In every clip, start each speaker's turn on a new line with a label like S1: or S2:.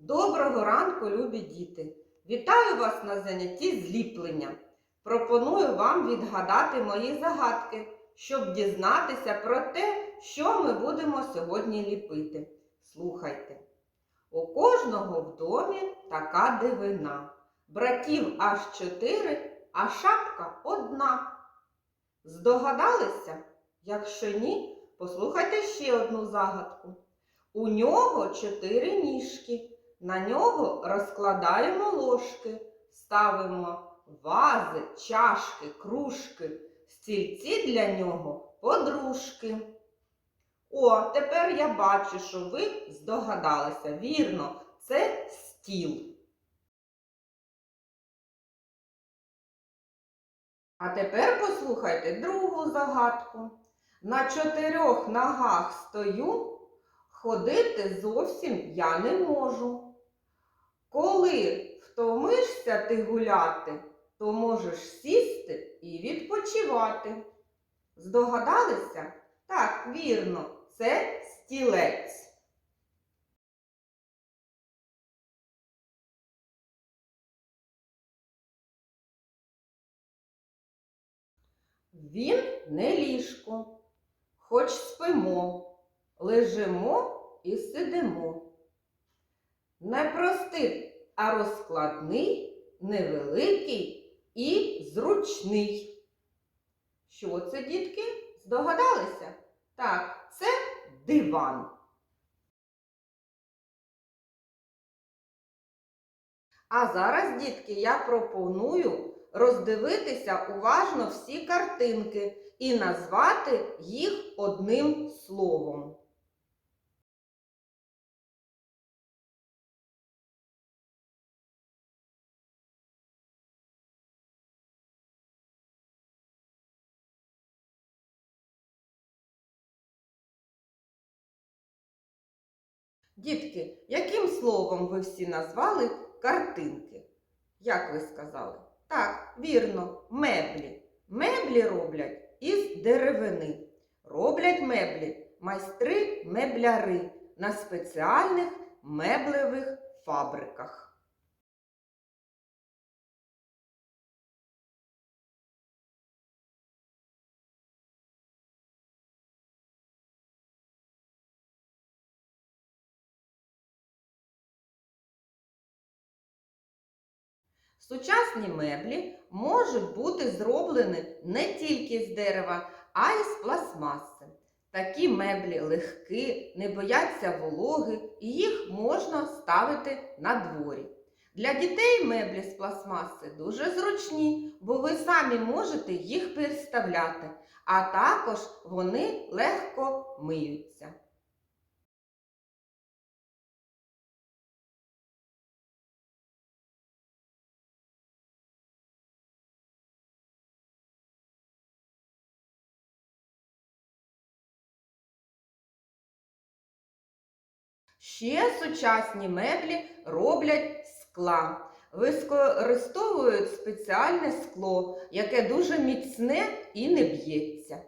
S1: Доброго ранку, любі діти! Вітаю вас на занятті зліплення. Пропоную вам відгадати мої загадки, щоб дізнатися про те, що ми будемо сьогодні ліпити. Слухайте. У кожного в домі така дивина. Братів аж чотири, а шапка одна. Здогадалися? Якщо ні, послухайте ще одну загадку. У нього чотири ніжки. На нього розкладаємо ложки, ставимо вази, чашки, кружки, стільці для нього подружки. О, тепер я бачу, що ви здогадалися. Вірно, це стіл. А тепер послухайте другу загадку. На чотирьох ногах стою, ходити зовсім я не можу. Коли втомишся ти гуляти, то можеш сісти і відпочивати. Здогадалися? Так, вірно, це стілець. Він не ліжко, хоч спимо, лежимо і сидимо. Не простий, а розкладний, невеликий і зручний. Що це, дітки? Здогадалися? Так, це диван. А зараз, дітки, я пропоную роздивитися уважно всі картинки і назвати їх одним словом. Дітки, яким словом ви всі назвали картинки? Як ви сказали? Так, вірно, меблі. Меблі роблять із деревини. Роблять меблі майстри мебляри на спеціальних меблевих фабриках. Сучасні меблі можуть бути зроблені не тільки з дерева, а й з пластмаси. Такі меблі легкі, не бояться вологи і їх можна ставити на дворі. Для дітей меблі з пластмаси дуже зручні, бо ви самі можете їх переставляти, а також вони легко миються. Ще сучасні меблі роблять скла. Використовують спеціальне скло, яке дуже міцне і не б'ється.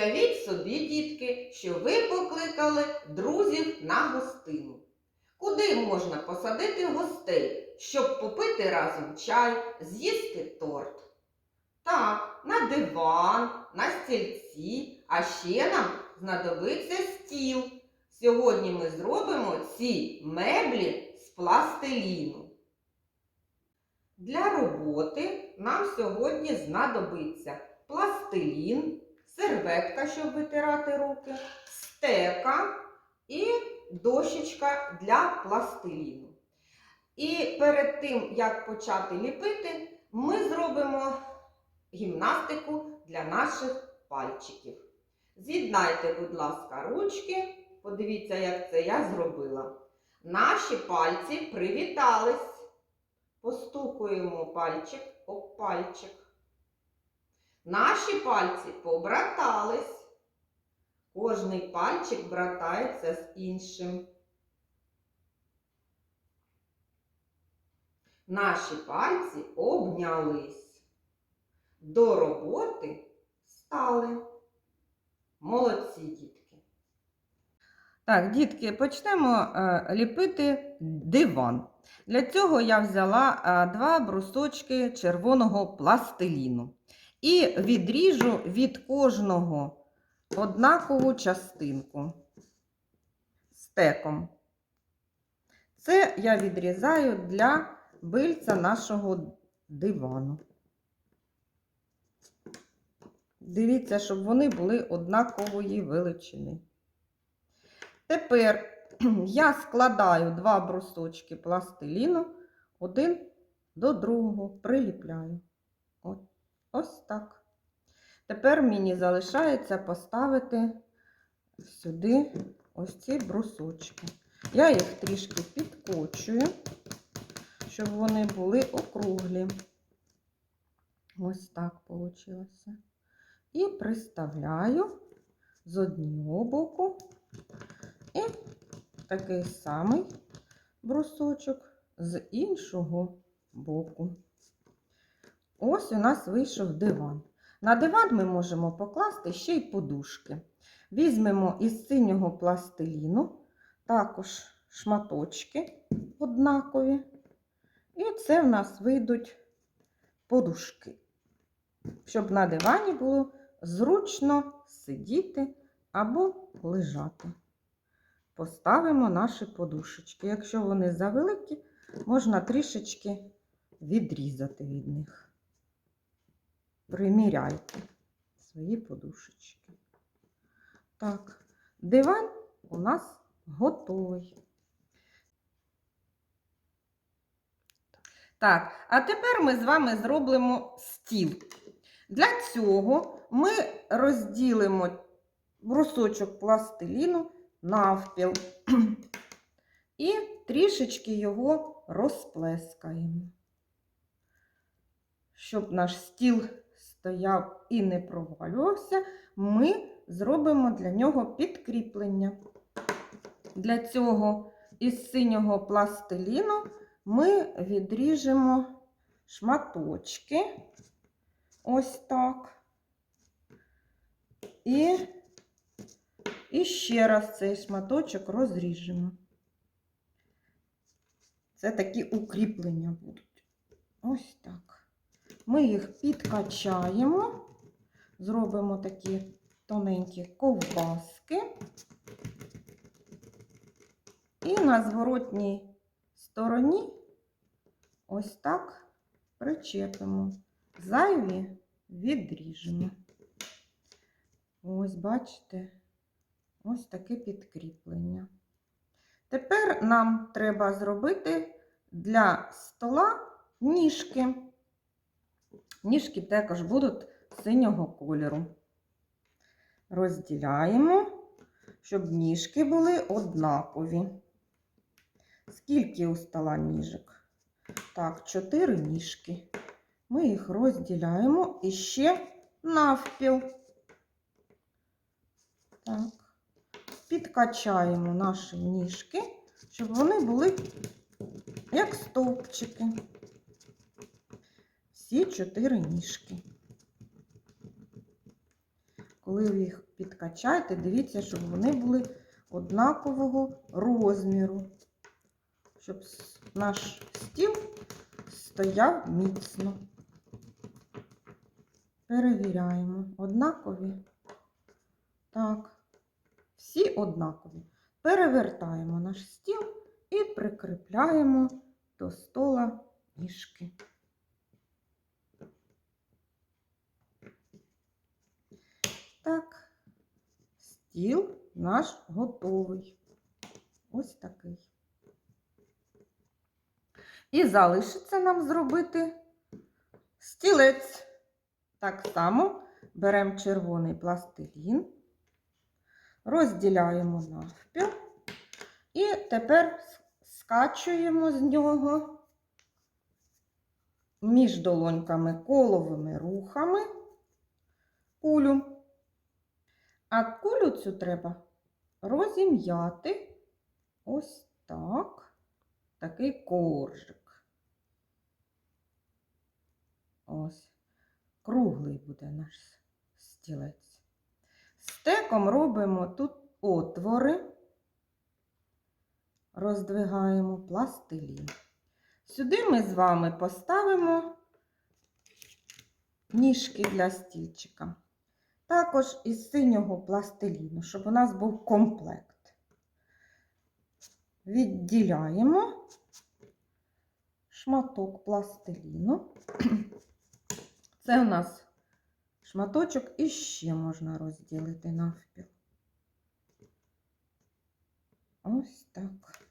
S1: Уявіть собі, дітки, що ви покликали друзів на гостину. Куди можна посадити гостей, щоб попити разом чай, з'їсти торт? Так, на диван, на стільці, а ще нам знадобиться стіл. Сьогодні ми зробимо ці меблі з пластиліну. Для роботи нам сьогодні знадобиться пластилін, серветка, щоб витирати руки, стека і дощечка для пластиліну. І перед тим, як почати ліпити, ми зробимо гімнастику для наших пальчиків. З'єднайте, будь ласка, ручки. Подивіться, як це я зробила. Наші пальці привітались. Постукуємо пальчик об пальчик. Наші пальці побратались. Кожний пальчик братається з іншим. Наші пальці обнялись. До роботи стали. Молодці, дітки. Так, дітки, почнемо е, ліпити диван. Для цього я взяла е, два брусочки червоного пластиліну і відріжу від кожного однакову частинку стеком. Це я відрізаю для бильця нашого дивану. Дивіться, щоб вони були однакової величини. Тепер я складаю два брусочки пластиліну один до другого, приліпляю. От, ось так. Тепер мені залишається поставити сюди ось ці брусочки. Я їх трішки підкочую, щоб вони були округлі. Ось так вийшло. І приставляю з одного боку і такий самий брусочок з іншого боку. Ось у нас вийшов диван. На диван ми можемо покласти ще й подушки. Візьмемо із синього пластиліну також шматочки однакові. І це в нас вийдуть подушки, щоб на дивані було зручно сидіти або лежати. Поставимо наші подушечки. Якщо вони завеликі, можна трішечки відрізати від них. Приміряйте свої подушечки. Так, диван у нас готовий. Так, а тепер ми з вами зробимо стіл. Для цього ми розділимо брусочок пластиліну навпіл і трішечки його розплескаємо, щоб наш стіл стояв і не провалювався, ми зробимо для нього підкріплення. Для цього із синього пластиліну ми відріжемо шматочки. Ось так. І, і ще раз цей шматочок розріжемо. Це такі укріплення будуть. Ось так. Ми їх підкачаємо, зробимо такі тоненькі ковбаски. І на зворотній стороні ось так причепимо. Зайві відріжемо. Ось, бачите, ось таке підкріплення. Тепер нам треба зробити для стола ніжки. Ніжки також будуть синього кольору. Розділяємо, щоб ніжки були однакові. Скільки у стола ніжок? Так, 4 ніжки. Ми їх розділяємо і ще навпіл. Так. Підкачаємо наші ніжки, щоб вони були як стовпчики. Всі чотири ніжки. Коли ви їх підкачаєте, дивіться, щоб вони були однакового розміру, щоб наш стіл стояв міцно. Перевіряємо, однакові. Так, всі однакові. Перевертаємо наш стіл і прикріпляємо до стола ніжки. Так, стіл наш готовий. Ось такий. І залишиться нам зробити стілець. Так само беремо червоний пластилін, розділяємо навпіл і тепер скачуємо з нього між долоньками коловими рухами кулю. А кулю цю треба розім'яти ось так, такий коржик. Ось, круглий буде наш стілець. Стеком робимо тут отвори, роздвигаємо пластилін. Сюди ми з вами поставимо ніжки для стільчика. Також із синього пластиліну, щоб у нас був комплект. Відділяємо шматок пластиліну. Це у нас шматочок і ще можна розділити навпіл. Ось так.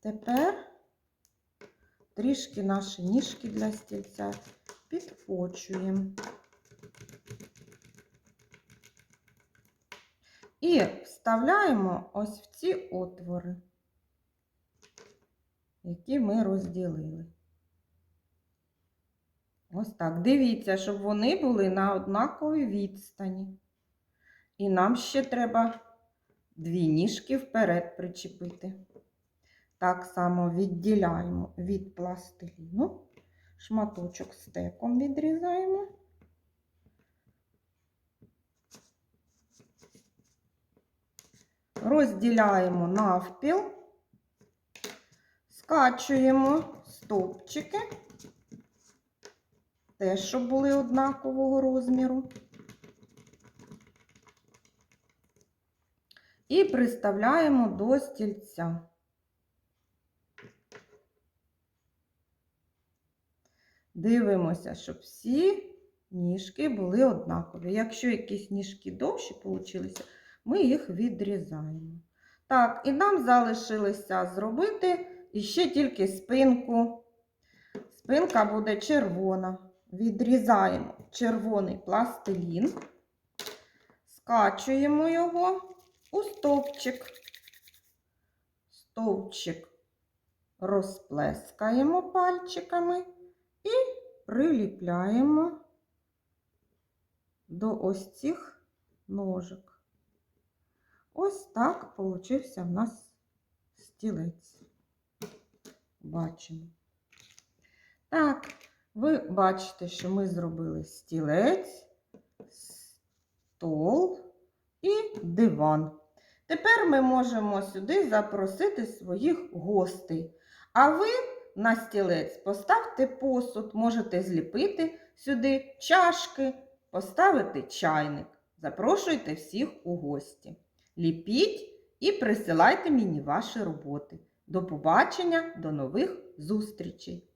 S1: Тепер трішки наші ніжки для стільця підпочуємо. І вставляємо ось в ці отвори, які ми розділили. Ось так. Дивіться, щоб вони були на однаковій відстані. І нам ще треба дві ніжки вперед причепити. Так само відділяємо від пластиліну, шматочок стеком відрізаємо. Розділяємо навпіл, скачуємо стовпчики, теж, щоб були однакового розміру. І приставляємо до стільця. Дивимося, щоб всі ніжки були однакові. Якщо якісь ніжки довші получилися, ми їх відрізаємо. Так, і нам залишилося зробити іще тільки спинку. Спинка буде червона. Відрізаємо червоний пластилін, скачуємо його у стовпчик. Стовпчик розплескаємо пальчиками і приліпляємо до ось цих ножок. Ось так получився в нас стілець. Бачимо. Так, ви бачите, що ми зробили стілець, стол і диван. Тепер ми можемо сюди запросити своїх гостей. А ви на стілець поставте посуд, можете зліпити сюди чашки, поставити чайник. Запрошуйте всіх у гості. Ліпіть і присилайте мені ваші роботи. До побачення, до нових зустрічей!